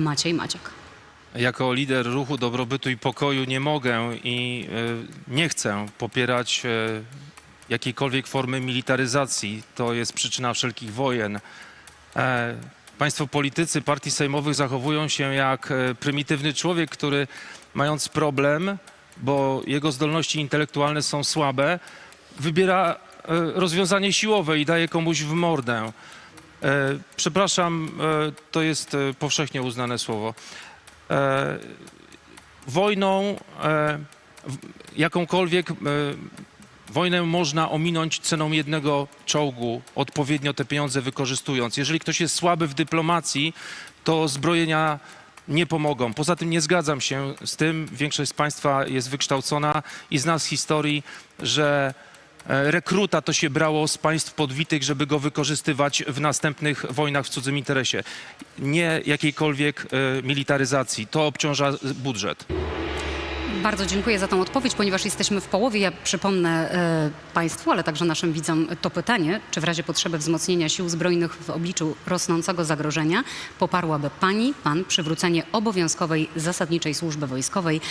Maciej Maciak. Jako lider ruchu dobrobytu i pokoju nie mogę i e, nie chcę popierać e, jakiejkolwiek formy militaryzacji. To jest przyczyna wszelkich wojen. E, Państwo politycy partii sejmowych zachowują się jak prymitywny człowiek, który mając problem, bo jego zdolności intelektualne są słabe, wybiera rozwiązanie siłowe i daje komuś w mordę. E, Przepraszam, e, to jest e, powszechnie uznane słowo. E, Wojną, e, jakąkolwiek e, wojnę można ominąć ceną jednego czołgu, odpowiednio te pieniądze wykorzystując. Jeżeli ktoś jest słaby w dyplomacji, to zbrojenia nie pomogą. Poza tym nie zgadzam się z tym, większość z Państwa jest wykształcona i zna z historii, że rekruta to się brało z państw podwitych, żeby go wykorzystywać w następnych wojnach w cudzym interesie. Nie jakiejkolwiek e, militaryzacji. To obciąża budżet. Bardzo dziękuję za tą odpowiedź, ponieważ jesteśmy w połowie. Ja przypomnę e, Państwu, ale także naszym widzom to pytanie, czy w razie potrzeby wzmocnienia sił zbrojnych w obliczu rosnącego zagrożenia poparłaby Pani, Pan przywrócenie obowiązkowej zasadniczej służby wojskowej